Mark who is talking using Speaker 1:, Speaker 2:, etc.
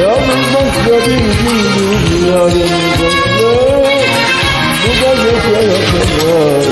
Speaker 1: Yalnız benim gündüz yarın bekle Bu da gece yakınlar